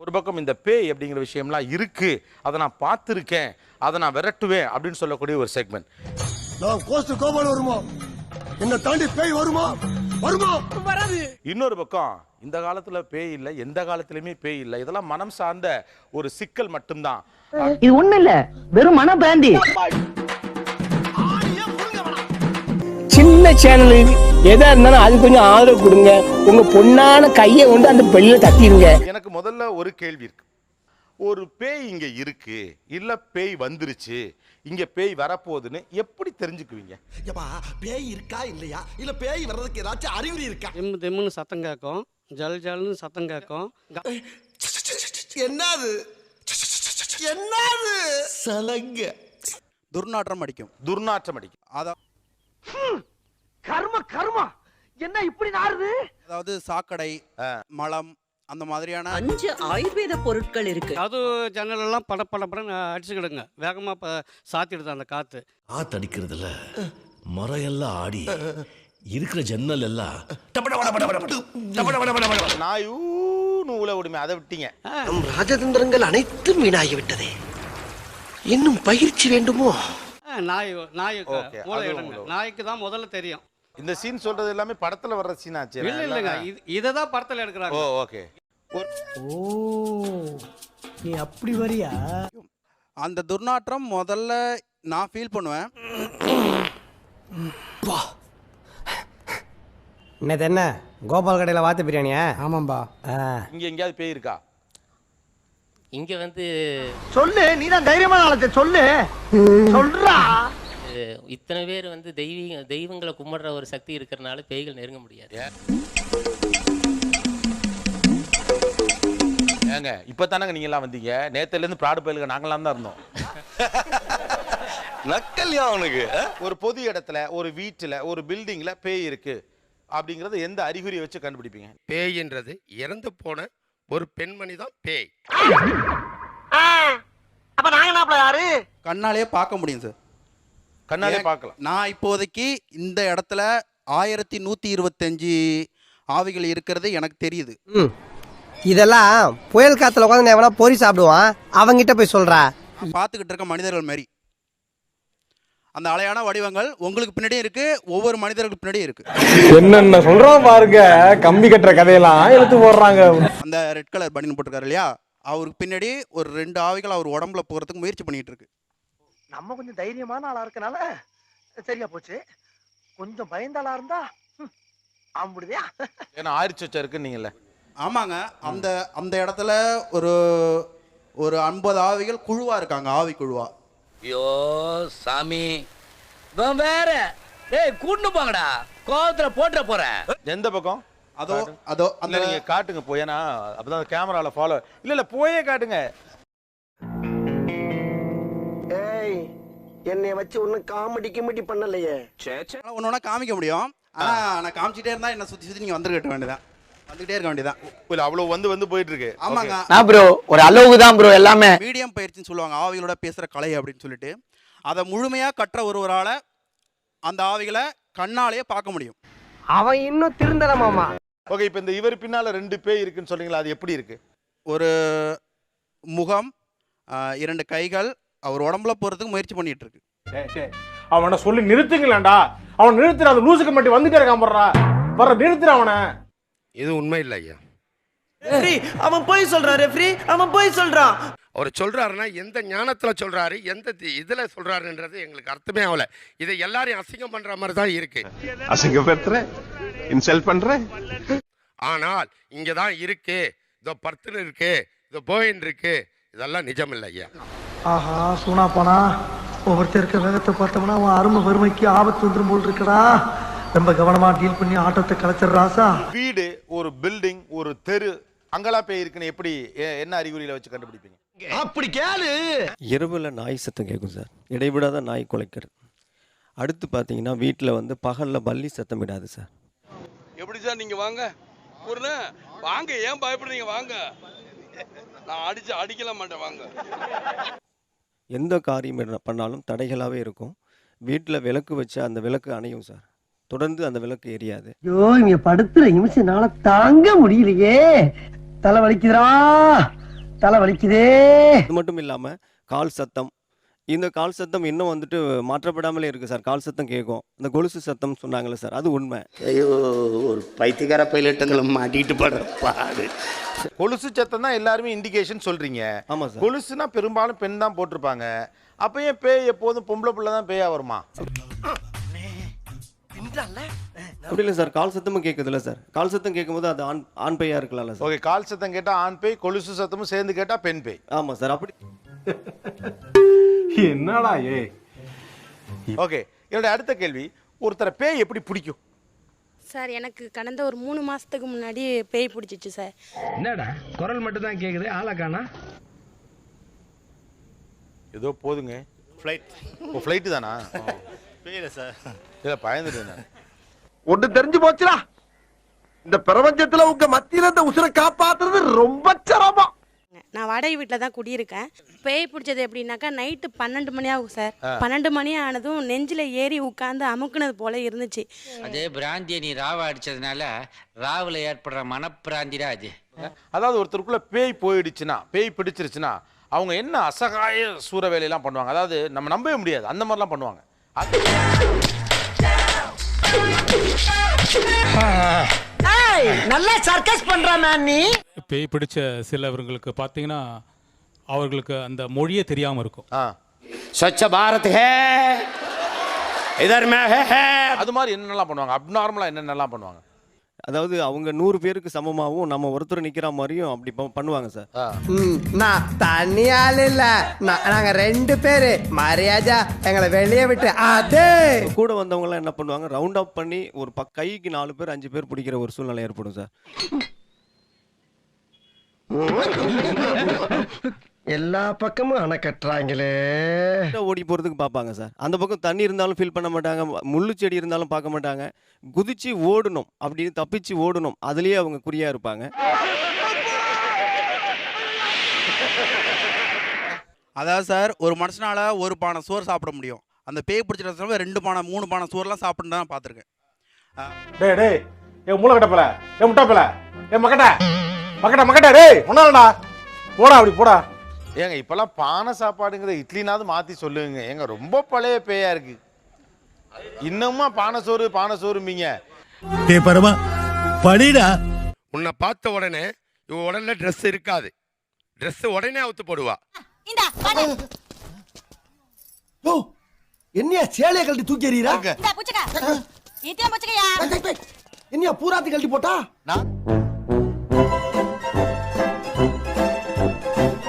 ஒரு பக்கம் இந்த பேய் அப்படிங்கிற விஷயம்லாம் இருக்கு. அதை நான் பார்த்துருக்கேன். அதை நான் விரட்டுவேன் அப்படின்னு சொல்லக்கூடிய ஒரு செக்மெண்ட் நான் கோஸ்ட் கோபால் வருமா? என்ன தாண்டி பேய் வருமா? வருமா? இன்னொரு பக்கம் இந்த காலத்துல பேய் இல்லை எந்த காலத்திலயுமே பேய் இல்லை. இதெல்லாம் மனம் சார்ந்த ஒரு சிக்கல் மட்டும்தான். இது ஒண்ணு இல்ல வெறும் மன பிராந்தி சின்ன சேனல் எதா இருந்தாலும் அது கொஞ்சம் ஆதரவு கொடுங்க. உங்க பொண்ணான கையை கொண்டு அந்த பெல்ல தட்டிடுங்க. முதல்ல ஒரு கேள்வி இருக்கு. ஒரு பேய் இங்க இருக்கு இல்ல பேய் வந்துருச்சு இங்க பேய் வரப்போகுதுன்னு எப்படி தெரிஞ்சுக்குவீங்க? ஏப்பா பேய் இருக்கா இல்லையா? இல்ல பேய் வர்றதுக்கு ஏதாச்சும் அறிகுறி இருக்கா? திம்மு திம்முன்னு சத்தம் கேட்கும் ஜல் ஜல்னு சத்தம் கேட்கும் என்னது? என்னது? சலங்க. துர்நாற்றம் அடிக்கும். துர்நாற்றம் அடிக்கும். அதா- கர்ம கர்மா. என்ன இப்படி நாறுது? அதாவது சாக்கடை மலம் அந்த மாதிரியான அஞ்சு ஆயுர்வேத பொருட்கள் இருக்கு. அது ஜன்னல் எல்லாம் பட பட படன்னு அடிச்சுக்கிடுங்க. வேகமாக இப்போ சாத்திடுது அந்த காற்று காத்தடிக்கிறதுல மரம் எல்லாம் ஆடி இருக்கிற ஜன்னல் எல்லாம் டபட பட பட பட பட, டபட பட பட பட பட. நான் ஊன்னு ஊழ விடுமே அதை விட்டீங்க. நம் ராஜதந்திரங்கள் அனைத்தும் வீணாகிவிட்டதே. இன்னும் பயிற்சி வேண்டுமோ? ஆ, நாய் நாய் மூளை அதுவும் உண்டு. நாய்க்கு தான் முதல்ல தெரியும். இந்த சீன் சொல்றது எல்லாமே படத்துல வர்ற சீன் ஆச்சு. இல்லை இல்லைங்க இது இதை தான் படத்தில் எடுக்கிறாங்க. ஓ ஓகே. ஓ நீ அப்படி வரியா? அந்த துர்நாற்றம் முதல்ல நான் ஃபீல் பண்ணுவேன். என்னது என்ன? கோபால் கடையில் வாத்து பிரியாணியா? ஆமாம்பா. இங்க எங்கேயாவது பேய் இருக்கா இங்க வந்து சொல்லு நீ தான் தைரியமான ஆளத்தை சொல்லு. சொல்றா. அஹ், இத்தனை பேர் வந்து தெய்வீக தெய்வங்களை கும்பிடுற ஒரு சக்தி இருக்கிறனால பேய்கள் நெருங்க முடியாது. ஏங்க இப்பதானங்க நீங்க எல்லாம் வந்தீங்க. நேத்துல இருந்து ப்ராடு பயலுங்க நாங்களாம் தான் இருந்தோம். நக்கல்யா அவனுக்கு ஒரு பொது இடத்துல ஒரு வீட்டுல ஒரு பில்டிங்ல பேய் இருக்கு. அப்படிங்கறது எந்த அறிகுறியை வச்சு கண்டுபிடிப்பீங்க? பேய்ன்றது இறந்து போன ஒரு பெண்மணி தான் பேய். அப்ப நாங்க யாரு? கண்ணாலேயே பார்க்க முடியும் சார். கண்ணாலே? பார்க்கலாம். நான் இப்போதைக்கு இந்த இடத்துல ஆயிரத்தி நூற்றி இருபத்தஞ்சி ஆவிகள் இருக்கிறது எனக்கு தெரியுது. இதெல்லாம் புயல் காத்துல உட்காந்து எவனா பொறி சாப்பிடுவான்? அவங்கிட்ட போய் சொல்றா. பார்த்துக்கிட்டு இருக்க மனிதர்கள் மாதிரி அந்த அலையான வடிவங்கள் உங்களுக்கு பின்னாடியும் இருக்கு ஒவ்வொரு மனிதர்களுக்கு பின்னாடியும் இருக்கு. என்னென்ன சொல்றான் பாருங்க. கம்பி கட்டுற கதையெல்லாம் இழுத்து போடுறாங்க. அந்த ரெட் கலர் பனியன் போட்டிருக்காரு இல்லையா? அவருக்கு பின்னாடி ஒரு ரெண்டு ஆவிகள் அவர் உடம்புல போகிறதுக்கு முயற்சி பண்ணிட்டு இருக்கு. நம்ம கொஞ்சம் தைரியமான ஆளா இருக்கனால சரியா போச்சு. கொஞ்சம் பயந்த ஆளா இருந்தா ஆம்பிடுதியா ஏன்னா ஆயிரத்தி சொச்சம் இருக்குன்னீங்கல்ல ஆமாங்க. அந்த அந்த இடத்துல ஒரு ஒரு ஐம்பது ஆவிகள் குழுவா இருக்காங்க ஆவி குழுவா. ஐயோ சாமி. வேற. டேய் கூட்டு போங்கடா. கோவத்துல போட்டுற போறேன். எந்த பக்கம்? அதோ அதோ அந்த அந்த நீங்க காட்டுங்க போய். ஏன்னா அப்பதான் கேமரால ஃபாலோ இல்ல இல்ல போயே காட்டுங்க. என்னைய வச்சு ஒன்னும் காமெடி கிமெடி பண்ணலையே. ஒன்று ஒன்றா காமிக்க முடியும். ஆனா நான் காமிச்சிட்டே இருந்தா என்ன சுத்தி சுத்தி நீங்க வந்துருக்க வேண்டியதான் வந்துகிட்டே இருக்க வேண்டியதான் இல்ல அவ்வளவு வந்து வந்து போயிட்டு இருக்கு ஆமாங்க. நான் ப்ரோ ஒரு அளவுக்கு தான் ப்ரோ எல்லாமே. மீடியம் பயிற்சின்னு சொல்லுவாங்க ஆவிகளோட பேசுற கலை அப்படின்னு சொல்லிட்டு. அதை முழுமையா கற்ற ஒருவரால அந்த ஆவிகளை கண்ணாலேயே பார்க்க முடியும். அவன் இன்னும் திருந்தல மாமா. ஓகே இப்போ இந்த இவர் பின்னால ரெண்டு பேய் இருக்குன்னு சொல்றீங்களா? அது எப்படி இருக்கு? ஒரு முகம் இரண்டு கைகள் அவர் உடம்புல போறதுக்கு முயற்சி பண்ணிட்டு இருக்கு அவனை சொல்லி நிறுத்துங்களேன்டா. அவன் நிறுத்துற அந்த லூசுக்கு மட்டும் வந்துட்டே இருக்கான் போடுறா வர நிறுத்துற அவனை. இது உண்மை இல்லை ஐயா. அவன் போய் சொல்றான் ரெஃப்ரி. அவன் போய் சொல்றான். அவர் சொல்றாருன்னா எந்த ஞானத்துல சொல்றாரு எந்த தி- இதுல சொல்றாருன்றது எங்களுக்கு அர்த்தமே ஆகல. இதை எல்லாரையும் அசிங்கம் பண்ற மாதிரி தான் இருக்கு. அசிங்கப்படுத்துற? இன்சல்ட் பண்ற? ஆனால் இங்க தான் இருக்கு. இதோ பர்த்துன்னு இருக்கு. இதோ போயின் இருக்கு. இதெல்லாம் நிஜம் இல்லை ஐயா. ஆஹா சூனா போனா ஒவ்வொருத்தர் இருக்க வேகத்தை பார்த்தோம்னா அவன் அருமை வறுமைக்கு ஆபத்து வந்துரும் போல் இருக்கடா. ரொம்ப கவனமா டீல் பண்ணி ஆட்டத்தை கலைச்சிடுறாசா வீடு ஒரு பில்டிங் ஒரு தெரு அங்கெல்லாம் பேய் இருக்குன்னு எப்படி எ- என்ன அறிகுறியில வச்சு கண்டுபிடிப்பீங்க? அப்படி கேளு. இரவில் நாய் சத்தம் கேட்கும் சார். இடைவிடாத நாய் குலைக்கிறது. அடுத்து பார்த்தீங்கன்னா வீட்டில் வந்து பகலில் பல்லி சத்தம் விடாது சார். எப்படி சார் நீங்க வாங்க? ஒரு வாங்க ஏன் பயப்படுறீங்க? வாங்க. நான் அடிச்சு அடிக்கல மாட்டேன் வாங்க. எந்த காரியம் பண்ணாலும் தடைகளாகவே இருக்கும். வீட்டில் விளக்கு வச்சா அந்த விளக்கு அணையும் சார். தொடர்ந்து அந்த விளக்கு எரியாது. ஐயோ இங்க படுத்துற நிமிஷம்னால தாங்க முடியலையே. தலை வலிக்குதுடா. தலை வலிக்குதே. அது மட்டும் இல்லாமல் கால் சத்தம் இந்த கால் சத்தம் இன்னும் வந்துட்டு மாற்றப்படாமலே இருக்குது சார். கால் சத்தம் கேட்கும் இந்த கொலுசு சத்தம் சொன்னாங்களே சார். அது உண்மை. ஐயோ ஒரு பைத்தியக்கார பைலட்டுங்களை மாட்டிக்கிட்டு படுற பாடு. கொலுசு சத்தம் தான் எல்லாருமே இண்டிகேஷன் சொல்றீங்க. ஆமாம் சார். கொலுசுனா பெரும்பாலும் பெண் தான் போட்டிருப்பாங்க. அப்ப ஏன் பேய் எப்போதும் பொம்பளை பிள்ளை தான் பேயா வருமா? அப்படி இல்லை சார். கால் சத்தமும் கேட்குதுல்ல சார். கால் சத்தம் கேட்கும்போது அது ஆண் ஆண் பையாக இருக்கலாம்ல சார். ஓகே கால் சத்தம் கேட்டா ஆண் பேய் கொலுசு சத்தமும் சேர்ந்து கேட்டா பெண் பேய். ஆமாம் சார். அப்படி. என்னடா ஏ ஓகே என்னோட அடுத்த கேள்வி ஒருத்தரை பேய் எப்படி பிடிக்கும்? சார் எனக்கு கடந்த ஒரு மூணு மாசத்துக்கு முன்னாடி பேய் பிடிச்சிச்சு சார். என்னடா குரல் மட்டும் தான் கேக்குது ஆளை காணா? ஏதோ போதுங்க. ஃப்ளைட் ஓ ஃப்ளைட்டு தானா? பேயில சார். இல்லை பயந்துட்டேன் நான் ஒண்ணு தெரிஞ்சு போச்சுடா. இந்த பிரபஞ்சத்துல உங்க மத்தியில இந்த உசுரை காப்பாத்துறது ரொம்ப சிரமம். நான் வாடகை வீட்டில் தான் குடியிருக்கேன். பேய் பிடிச்சது எப்படின்னாக்கா நைட்டு பன்னெண்டு மணி ஆகும் சார். பன்னெண்டு மணி ஆனதும் நெஞ்சில் ஏறி உட்காந்து அமுக்குனது போல இருந்துச்சு. அதே பிராந்திய நீ ராவ அடிச்சதுனால ராவுல ஏற்படுற மனப்பிராந்திடா அது. அதாவது ஒருத்தருக்குள்ள பேய் போயிடுச்சுன்னா பேய் பிடிச்சிருச்சுன்னா அவங்க என்ன அசகாய சூற வேலையெல்லாம் பண்ணுவாங்க? அதாவது நம்ம நம்பவே முடியாது. அந்த மாதிரிலாம் பண்ணுவாங்க. நல்லா சர்க்கஸ் பண்றானா நீ. பேய் பிடிச்ச சிலவர்களுக்கு பார்த்தீங்கன்னா அவர்களுக்கு அந்த மொழியே தெரியாமல் இருக்கும். ஆ. ஸ்வச்ச பாரத் ஹே இதர் மே ஹே. அது மாதிரி என்னென்னலாம் பண்ணுவாங்க? அப்நார்மலாக என்னென்னலாம் பண்ணுவாங்க? அதாவது அவங்க நூறு பேருக்கு சமமாகவும் நம்ம ஒருத்தர் நிற்கிற மாதிரியும் அப்படி ப- பண்ணுவாங்க சார். நான் தனி ஆள் இல்ல. நாங்க ரெண்டு பேரு. மரியாதை எங்களை வெளியே விட்டு. அதே கூட வந்தவங்கலாம் என்ன பண்ணுவாங்க? ரவுண்ட் அப் பண்ணி ஒரு ப கைக்கு நாலு பேர் அஞ்சு பேர் பிடிக்கிற ஒரு சூழ்நிலை ஏற்படும் சார். எல்லா பக்கமும் அணை கட்டுறாங்களே. ஓடி போகிறதுக்கு பார்ப்பாங்க சார். அந்த பக்கம் தண்ணி இருந்தாலும் ஃபீல் பண்ண மாட்டாங்க. முள்ளு செடி இருந்தாலும் பார்க்க மாட்டாங்க. குதிச்சு ஓடணும் அப்படின்னு தப்பிச்சு ஓடணும். அதுலேயே அவங்க குறியாக இருப்பாங்க. அதாவது சார் ஒரு மனுஷனால ஒரு பானை சோறு சாப்பிட முடியும். அந்த பேய் பிடிச்சிட்டு ரெண்டு பானை மூணு பானை சோறுலாம் சாப்பிட்டு தான் பார்த்துருக்கேன். டேய் டேய் ஏ மூளை கட்டப்பல ஏ முட்டாப்பல ஏ மக்கட்ட மக்கட்ட மக்கட்ட டேய் ஒன்னாலடா போடா அப்படி போடா. ஏங்க இப்போல்லாம் பானை சாப்பாடுங்கிறத இட்லினாவது மாற்றி சொல்லுங்க. ஏங்க ரொம்ப பழைய பேயா இருக்கு. இன்னமுமா பானை சோறு பானை சோறும்பீங்க? டே பரமா படிடா. உன்னை பார்த்த உடனே இவ உடல்ல ட்ரெஸ் இருக்காது. ட்ரெஸ் உடனே அவுத்து போடுவா. ஓ என்னையா சேலைய கழட்டி தூக்கி எறியறா? என்னையா பூராத்தி கழட்டி போட்டா? நான்?